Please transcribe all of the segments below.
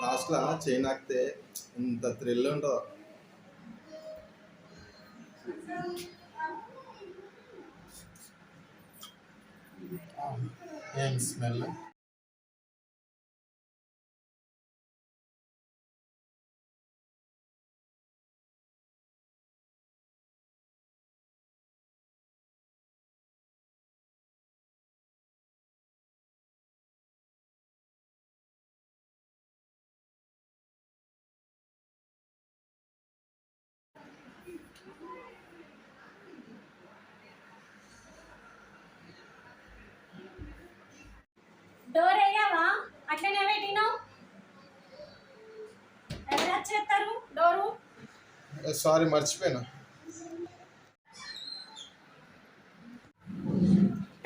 లాస్ట్లో చేయి నాకితే ఎంత థ్రిల్ ఉంటుందో ఏం స్మెల్ డోర్ వేయవా అట్లనే పెట్టినావు ఎవరు వచ్చేస్తారు డోరు? సారీ మర్చిపోయినా.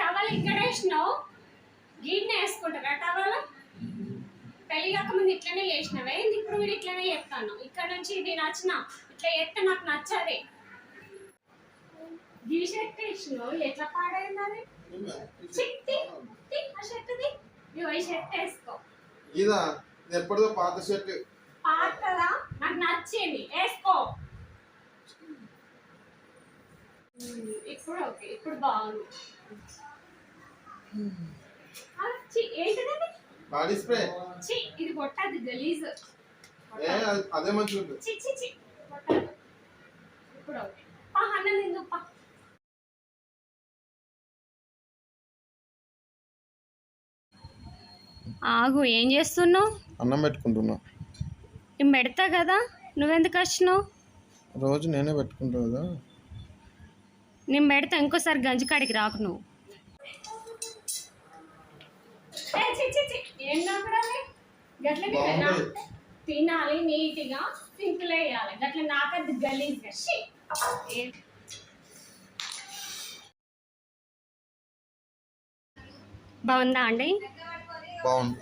టవల్ ఇక్కడ వేసినావు? గీడ్నే వేసుకుంటారా టవల్? పెళ్ళి కాకముందు ఇట్లనే చేసినవే? ఇప్పుడు వీడు ఇట్లనే చెప్తాను ఇక్కడ నుంచి ఇది నచ్చిన? ఇట్లా చేస్తే నాకు నచ్చదే. గీ షర్ట్ వేసినావు? ఎట్లా పాడైంది అది? చిట్టి ఆ షర్ట్ది ఇగో ఈ షర్ట్ వేసుకో. ఇదా ఎప్పటిదో పాత షర్ట్ పాతదా? నాకు నచ్చింది. వేసుకో. ఇప్పుడు ఓకే ఇప్పుడు బాగుంది. ఏంటిదండి? Body spray. ఛీ ఇది కొట్టది గలీజ్. ఏ అది- మంచిగా ఉంటుంది చి చి చి కొట్టదు ఇప్పుడు ఓకే. పా అన్నం తిందు పా. ఆగు ఏం చేస్తున్నావు? అన్నం పెట్టుకుంటున్నా. నేను పెడతా కదా నువ్వెందుకు వచ్చినావు? రోజు నేనే పెట్టుకుంటా కదా. నేను పెడతా ఇంకోసారి గంజి కాడికి రాకు నువ్వు. తినాలి నీట్గా సింపుల్ వేయాలి. గట్ల నాకది గలీజ్గా. బాగుందా అండి? బాగుంది.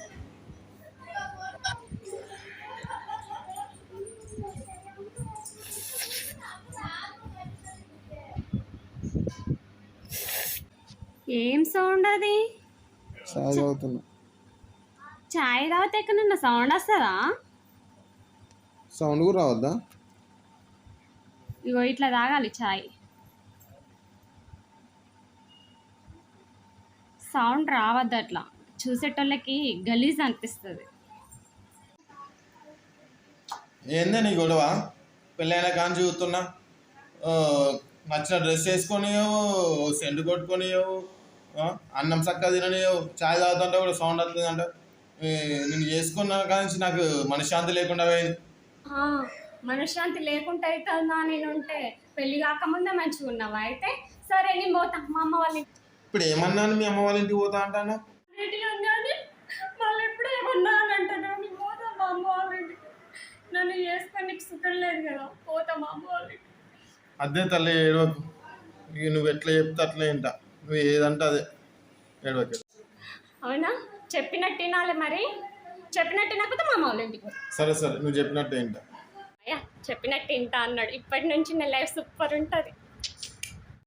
ఏం సౌండ్ అది? సాగు అవుతున్నా చాయ్ తాగితే ఎక్కడన్నా సౌండ్ వస్తుందా? సౌండ్ కూడా రావద్దా? ఇగో ఇట్లా తాగాలి చాయ్ సౌండ్ రావద్దు అట్లా. చూసేటోళ్ళకి గలీజ్ అనిపిస్తుంది. ఏందే నీ గొడవ? పెళ్ళైన కానీ చూస్తున్నా. నచ్చిన డ్రెస్ వేసుకొనియవు సెంటు కొట్టుకొనియవు అన్నం చక్కగా తిననియవు చాయ్ తాగుతుంటే కూడా సౌండ్ వస్తుందంట నేను చేసుకున్న కానీ నాకు మనశ్శాంతి లేకుండా పోయింది. మనశ్శాంతి లేకుండా అవుతుందా నేను ఉంటే పెళ్ళి కాకముందే మంచిగా ఉన్నావా అయితే సరే నేను పోతా. మా అమ్మ వాళ్ళ ఇప్పుడు ఏమన్నాను మీ అమ్మ వాళ్ళ ఇంటికి పోతా అంటాను? నన్ను చేసుకొని నీకు సుఖం లేదు కదా? పోతా మా అమ్మ అదే తల్లి ఏడవకు ఇక నువ్వు ఎట్లా చెప్తే అట్లే నువ్వు ఏదంటే అదే. ఏడవకు అవునా? చెప్పినట్టు వినాలి మరి. చెప్పినట్టు వినకపోతే మా వాళ్ళ ఇంటికి. సరే సరే. నువ్వు చెప్పినట్టు ఏంట అయ్యా చెప్పినట్టు వింటా అన్నాడు. ఇప్పటి నుంచి నా లైఫ్ సూపర్ ఉంటుంది.